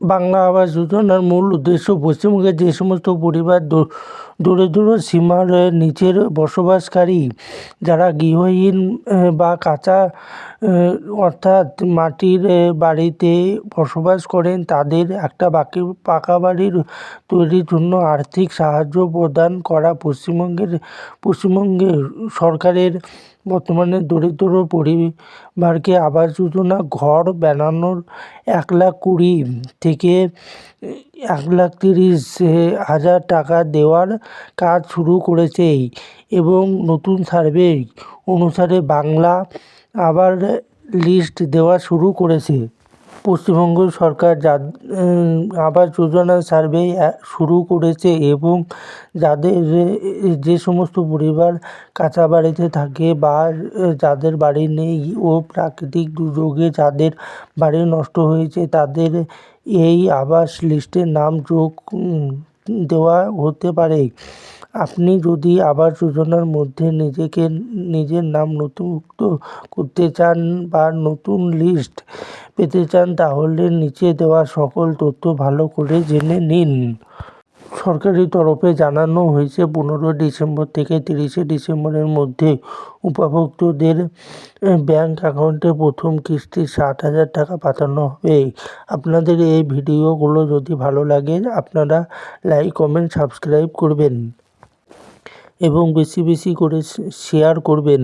বাংলা আবাস যোজনার মূল উদ্দেশ্য পশ্চিমবঙ্গের যে সমস্ত পরিবার দূরে দরিদ্র সীমার নিচের বসবাসকারী যারা গৃহহীন বা কাঁচা অর্থাৎ মাটির বাড়িতে বসবাস করেন, তাদের একটা বাকি, পাকা বাড়ির তৈরির জন্য আর্থিক সাহায্য প্রদান করা পশ্চিমবঙ্গের পশ্চিমবঙ্গের সরকারের বর্তমানে দরিদ্র পরিবারকে আবাস যোজনা, ঘর বানানোর এক লাখ কুড়ি থেকে এক লাখ তিরিশ হাজার টাকা দেওয়ার কাজ শুরু করেছে এবং নতুন সার্ভে অনুসারে বাংলা আবার লিস্ট দেওয়া শুরু করেছে। পশ্চিমবঙ্গ সরকার আবাস যোজনা সার্ভে শুরু করেছে এবং যাদের যে সমস্ত পরিবার কাঁচা বাড়িতে থাকে বা যাদের বাড়ি নেই ও প্রাকৃতিক দুর্যোগে যাদের বাড়ি নষ্ট হয়েছে তাদের এই আবাস লিস্টে নাম যোগ দেওয়া হতে পারে। আপনি যদি আবাস যোজনার মধ্যে নিজেকে, নিজের নাম নথিভুক্ত করতে চান বা নতুন লিস্ট পেতে চান, তাহলে নিচে দেওয়া সকল তথ্য ভালো করে জেনে নিন। সরকারি তরফে জানানো হয়েছে, পনেরো ডিসেম্বর থেকে তিরিশে ডিসেম্বরের মধ্যে উপভোক্তদের ব্যাংক অ্যাকাউন্টে প্রথম কিস্তি ষাট হাজার টাকা পাঠানো হবে। আপনাদের এই ভিডিওগুলো যদি ভালো লাগে, আপনারা লাইক, কমেন্ট, সাবস্ক্রাইব করবেন এবং বেশি বেশি করে শেয়ার করবেন।